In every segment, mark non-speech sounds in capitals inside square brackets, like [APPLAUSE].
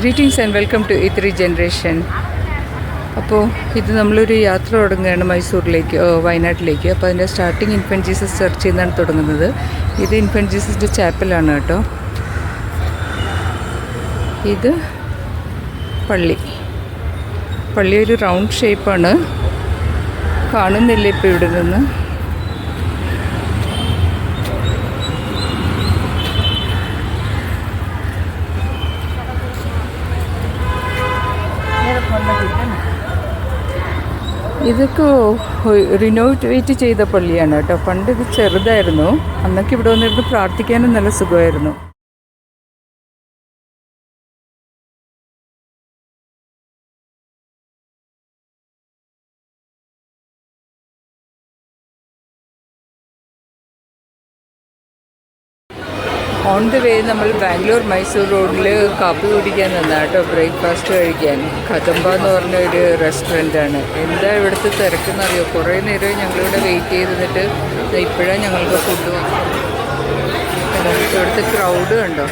Greetings and welcome to E three generation അപ്പോൾ ഇത് നമ്മളൊരു യാത്ര തുടങ്ങുകയാണ് മൈസൂരിലേക്ക് വയനാട്ടിലേക്ക്. അപ്പോൾ അതിന്റെ സ്റ്റാർട്ടിങ് ഇൻഫൻ ജീസസ് ചർച്ചിൽ നിന്നാണ് തുടങ്ങുന്നത്. ഇത് ഇൻഫൻ ജീസസിന്റെ ചാപ്പലാണ് കേട്ടോ. ഇത് പള്ളി. പള്ളി ഒരു റൗണ്ട് ഷേപ്പാണ് കാണുന്നില്ല ഇപ്പോൾ ഇവിടെ നിന്ന്. ഇതൊക്കെ റിനോവേറ്റ് ചെയ്ത പള്ളിയാണ് കേട്ടോ. പണ്ട് ഇത് ചെറുതായിരുന്നു. അന്നൊക്കെ ഇവിടെ വന്നിരുന്ന് പ്രാർത്ഥിക്കാനും നല്ല സുഖമായിരുന്നു. ഓൺ ദ വേ നമ്മൾ ബാംഗ്ലൂർ മൈസൂർ റോഡിൽ കാപ്പി കുടിക്കാൻ നിന്നാ കേട്ടോ. ബ്രേക്ക്ഫാസ്റ്റ് കഴിക്കാൻ. കദംബ എന്ന് പറഞ്ഞ ഒരു ആണ്. എന്താ ഇവിടുത്തെ തിരക്കെന്നറിയോ? കുറേ നേരം ഞങ്ങളിവിടെ വെയിറ്റ് ചെയ്തിട്ട് ഇപ്പോഴാണ് ഞങ്ങൾക്ക് ഫുഡ് ഇവിടുത്തെ ക്രൗഡ് കണ്ടോ?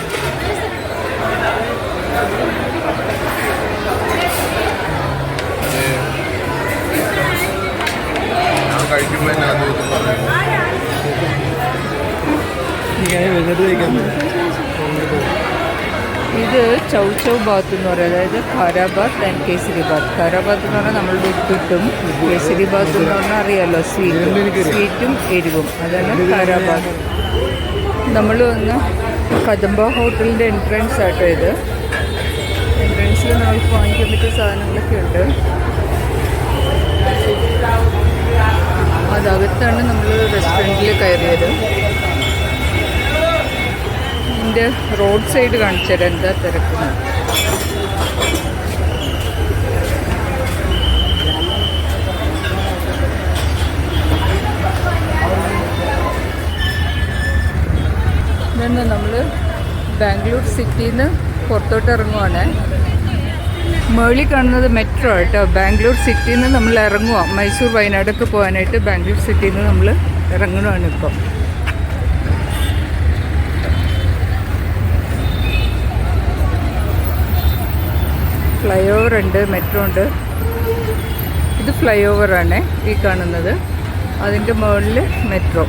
കഴിക്കുമ്പോൾ ഇത് ചൗ ചൗ ബാത്ത് എന്ന് പറയുന്നത് അതായത് ഖാരാബാത്ത് ആൻഡ് കേസരി ബാത്ത് ഖാരാബാത്ത് എന്ന് പറഞ്ഞാൽ നമ്മൾ ഉപ്പിട്ടും കേസരി ബാത്ത് എന്ന് പറഞ്ഞാൽ അറിയാമല്ലോ സ്വീറ്റും. സ്വീറ്റും എരിവും. അതാണ് ഖാരാബാത്ത് നമ്മൾ വന്ന് കദംബ ഹോട്ടലിന്റെ എൻട്രൻസ് ആട്ടോ ഇത്. എൻട്രൻസിൽ നമുക്ക് വാങ്ങിക്കാൻ പറ്റിയ സാധനങ്ങളൊക്കെ ഉണ്ട്. അതകത്താണ് നമ്മൾ റെസ്റ്റോറന്റിൽ കയറിയത്. ഇതിന്റെ റോഡ് സൈഡ് കാണിച്ചു എന്താ തിരക്കുന്നത് നമ്മൾ ബാംഗ്ലൂർ സിറ്റിയിൽ നിന്ന് പുറത്തോട്ട് ഇറങ്ങുവാണ്. മേളിൽ കാണുന്നത് മെട്രോ കേട്ടോ ബാംഗ്ലൂർ സിറ്റിയിൽ നിന്ന് നമ്മൾ ഇറങ്ങുക മൈസൂർ വയനാടൊക്കെ പോകാനായിട്ട് ബാംഗ്ലൂർ സിറ്റിയിൽ നിന്ന് നമ്മൾ ഇറങ്ങണമാണ് ഇപ്പം ഫ്ലൈ ഉണ്ട് മെട്രോ ഉണ്ട്. ഇത് ഫ്ലൈ ഓവറാണ് ഈ കാണുന്നത്. അതിന്റെ മുകളിൽ മെട്രോ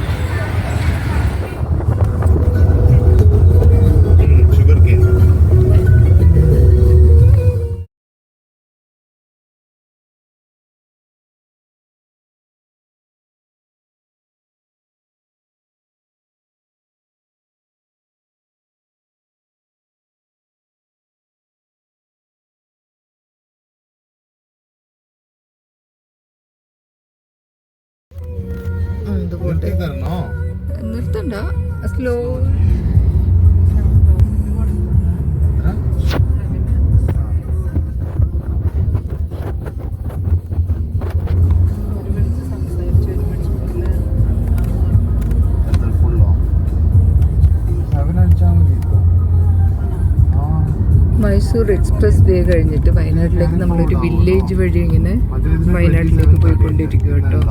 നിർത്തണ്ട. സ്ലോ മൈസൂർ എക്സ്പ്രസ് വേ കഴിഞ്ഞിട്ട് വയനാട്ടിലേക്ക് നമ്മളൊരു വില്ലേജ് വഴി ഇങ്ങനെ വയനാട്ടിലേക്ക് പോയിക്കൊണ്ടിരിക്കുക കേട്ടോ.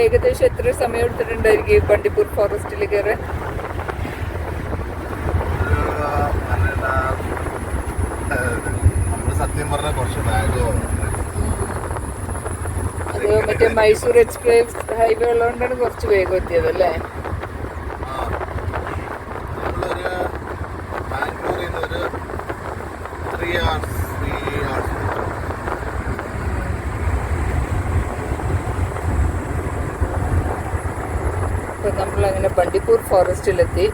ഏകദേശം എത്ര സമയം എടുത്തിട്ടുണ്ടായിരിക്കും ഈ ബണ്ടിപ്പൂർ ഫോറസ്റ്റിൽ കയറാൻ? നമ്മൾ സത്യം പറഞ്ഞ കുറച്ച് ബാഗ്? അത് മറ്റേ മൈസൂർ എക്സ്പ്രസ് ഹൈവേ ഉള്ളതുകൊണ്ടാണ് കുറച്ച് വേഗം എത്തിയത് അല്ലേ? ബാംഗ്ലൂരിൽ നിന്ന് ഒരു ത്രീ അവേഴ്സ് അപ്പോൾ നമ്മൾ അങ്ങനെ ബണ്ടിപ്പൂർ ഫോറസ്റ്റിലെത്തി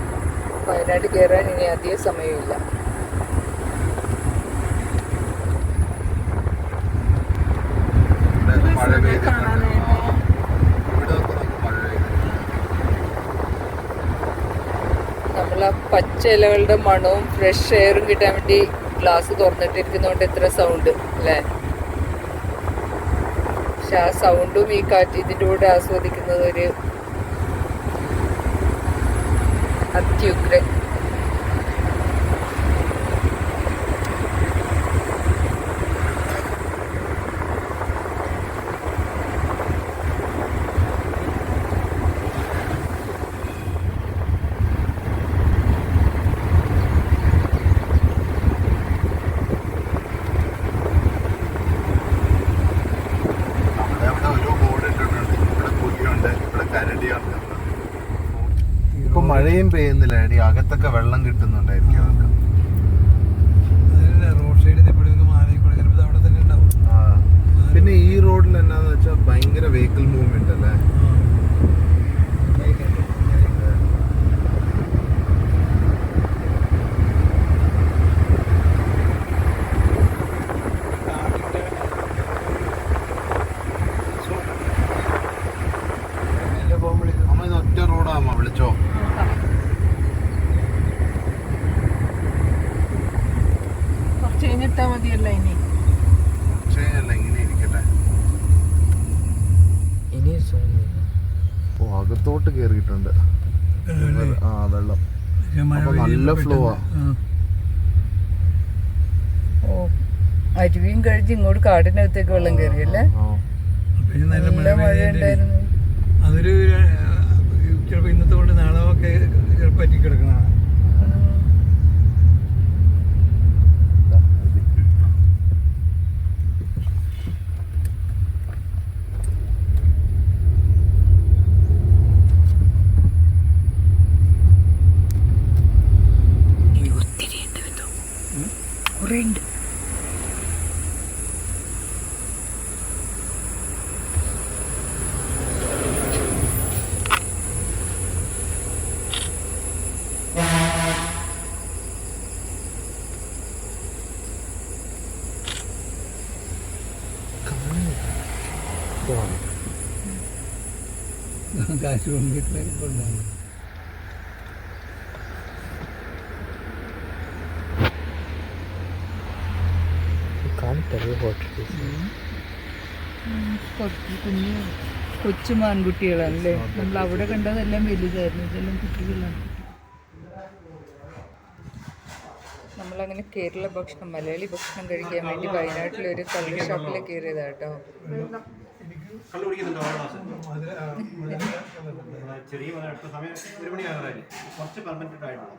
വയനാട് കയറാൻ ഇനി അധികം സമയമില്ല. നമ്മൾ ആ പച്ച ഇലകളുടെ മണവും ഫ്രഷ് എയറും കിട്ടാൻ വേണ്ടി ഗ്ലാസ് തുറന്നിട്ടിരിക്കുന്നതുകൊണ്ട് എത്ര സൗണ്ട് അല്ലേ? പക്ഷെ ആ സൗണ്ടും ഈ കാറ്റ് ഇതിന്റെ കൂടെ ആസ്വദിക്കുന്നത് ഒരു അത്യുഗ്രൻ മഴയും പെയ്യുന്നില്ല എടി. അകത്തൊക്കെ വെള്ളം കിട്ടുന്നുണ്ടായിരിക്കും അവർക്ക്. പിന്നെ ഈ റോഡിൽ എന്നാന്ന് വെച്ചാൽ ഭയങ്കര വെഹിക്കിൾ മൂവ്മെന്റ് അല്ലേ? കഴിഞ്ഞിട്ടാ മതിയല്ല ഇനി. ഇനി ഓ അകത്തോട്ട് കേറിയിട്ടുണ്ട്. ആ വെള്ളം. നല്ല ഫ്ലോ ആ. ഓ അരുവിയും കഴിച്ച് ഇങ്ങോട്ട് കാടിനകത്തേക്ക് വെള്ളം കയറിയല്ലേ നല്ല മഴ ഉണ്ടായിരുന്നു. അതൊരു ചിലപ്പോൾ ഇന്നത്തെ കൊണ്ട് നാളെ ഒക്കെ ചിലപ്പോൾ പറ്റി കിടക്കണതാണ് ദാ, ഇത്. ഒത്തിരി ഉണ്ട് കേട്ടോ കുറേ ഉണ്ട് കാശ് കൊണ്ടിട്ട് കുഞ്ഞു കൊച്ചു മാൻകുട്ടികളാണല്ലേ നമ്മൾ അവിടെ കണ്ടതെല്ലാം വലുതായിരുന്നു. ഇതെല്ലാം കുട്ടികളാണ്. നമ്മളങ്ങനെ കേരള ഭക്ഷണം മലയാളി ഭക്ഷണം കഴിക്കാൻ വേണ്ടി വയനാട്ടിലൊരു കള്ള് ഷോപ്പിൽ കയറിയതാട്ടോ [LAUGHS] ചെറിയ മഴ അടുത്ത സമയം ഒരു മണിയാകാറായി കുറച്ച് പെർമനന്റ് ആയിട്ടുള്ളൂ.